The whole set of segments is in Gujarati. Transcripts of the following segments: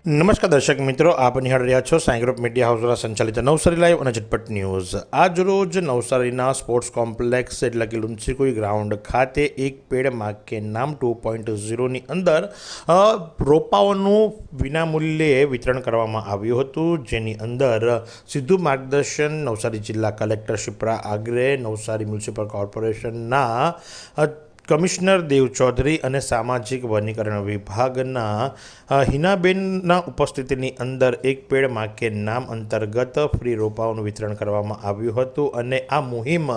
નમસ્કાર દર્શક મિત્રો, આપ નિહાળ રહ્યા છો સાંઈ ગ્રુપ મીડિયા હાઉસ દ્વારા સંચાલિત નવસારી લાઈવ અને ઝટપટ ન્યૂઝ. આજ રોજ નવસારીના સ્પોર્ટ્સ કોમ્પ્લેક્સ એટલે કે લુન્સીકુઈ ગ્રાઉન્ડ ખાતે એક પેડમાં કે નામ ટુ પોઈન્ટ ઝીરોની અંદર રોપાઓનું વિનામૂલ્યે વિતરણ કરવામાં આવ્યું હતું. જેની અંદર સીધું માર્ગદર્શન નવસારી જિલ્લા કલેક્ટર શિપ્રા આગ્રે, નવસારી મ્યુનિસિપલ કોર્પોરેશનના કમિશનર દેવ ચૌધરી અને સામાજિક વનીકરણ વિભાગના હિનાબેનના ઉપસ્થિતિની અંદર એક પેડમાં કે નામ અંતર્ગત ફ્રી રોપાઓનું વિતરણ કરવામાં આવ્યું હતું અને આ મુહિમ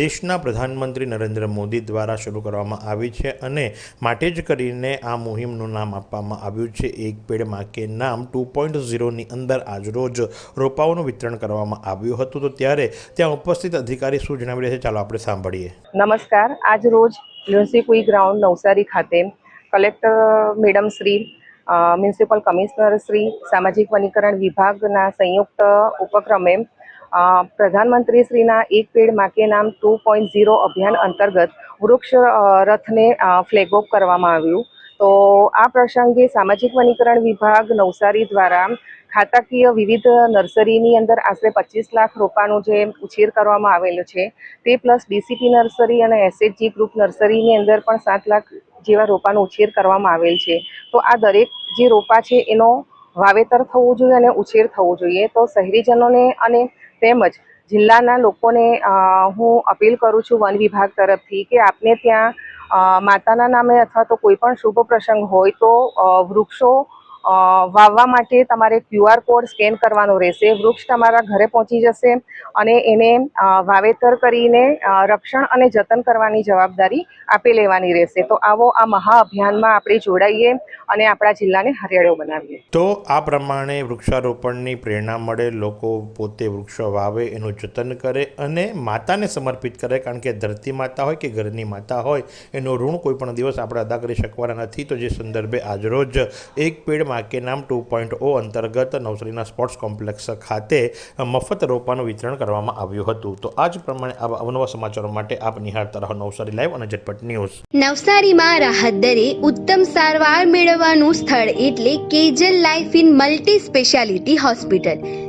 દેશના પ્રધાનમંત્રી નરેન્દ્ર મોદી દ્વારા શરૂ કરવામાં આવી છે અને માટે જ કરીને આ મુહિમનું નામ આપવામાં આવ્યું છે. એક પેડમાં કે નામ ટુ પોઈન્ટ ઝીરોની અંદર આજરોજ રોપાઓનું વિતરણ કરવામાં આવ્યું હતું. તો ત્યારે ત્યાં ઉપસ્થિત અધિકારી શું જણાવી રહ્યા છે? ચાલો આપણે સાંભળીએ. નમસ્કાર. આજ રોજ લુન્સીકુઈ ગ્રાઉન્ડ નવસારી ખાતે collector madam Shri municipal commissioner Shri, સામાજિક વનીકરણ વિભાગના સંયુક્ત ઉપક્રમે પ્રધાનમંત્રી શ્રીના એક પેડ માકે નામ ટુ પોઈન્ટ ઝીરો અભિયાન અંતર્ગત વૃક્ષ રથને ફ્લેગ ઓફ કરવામાં આવ્યું. તો આ પ્રસંગે સામાજિક વનીકરણ વિભાગ નવસારી દ્વારા ખાતાકીય વિવિધ નર્સરીની અંદર આશરે પચીસ લાખ રોપાનું જે ઉછેર કરવામાં આવેલો છે, તે પ્લસ ડીસીપી નર્સરી અને એસએચજી ગ્રુપ નર્સરીની અંદર પણ સાત લાખ જેવા રોપાનો ઉછેર કરવામાં આવેલ છે. તો આ દરેક જે રોપા છે, એનો વાવેતર થવું જોઈએ અને ઉછેર થવો જોઈએ. તો શહેરીજનોને અને તેમજ જિલ્લાના લોકોને હું અપીલ કરું છું વન વિભાગ તરફથી કે આપને ત્યાં માતાના નામે અથવા તો કોઈ પણ શુભ પ્રસંગ હોય તો વૃક્ષો વાવવા માટે તમારે ક્યુઆર કોડ સ્કેન કરવાનો રહેશે. વૃક્ષ તમારા ઘરે પહોંચી જશે અને એને વાવેતર કરીને રક્ષણ અને જતન કરવાની જવાબદારી આપી લેવાની રહેશે. તો આવો આ મહાઅભિયાનમાં આપણે જોડાઈએ અને આપણા જિલ્લાને હરિયાળો બનાવીએ. તો આ પ્રમાણે વૃક્ષારોપણની પ્રેરણા મળે, લોકો પોતે વૃક્ષો વાવે, એનું જતન કરે અને માતાને સમર્પિત કરે. કારણ કે ધરતી માતા હોય કે ઘરની માતા હોય, એનું ઋણ કોઈ પણ દિવસ આપણે અદા કરી શકવાના નથી. તો જે સંદર્ભે આજરોજ એક પેડ માં કે નામ ટુ પોઈન્ટ ઓ અંતર્ગત નવસારીના સ્પોર્ટ્સ કોમ્પ્લેક્સ ખાતે મફત રોપાનું વિતરણ કરવામાં આવ્યું હતું. તો આ જ પ્રમાણે આવા અવનવા સમાચારો માટે આપ નિહાળતા રહો નવસારી લાઈવ અને ઝટપટ ન્યૂઝ. નવસારીમાં રાહત દરે ઉત્તમ સારવાર મેળવવાનું સ્થળ એટલે Kejal life in multi speciality hospital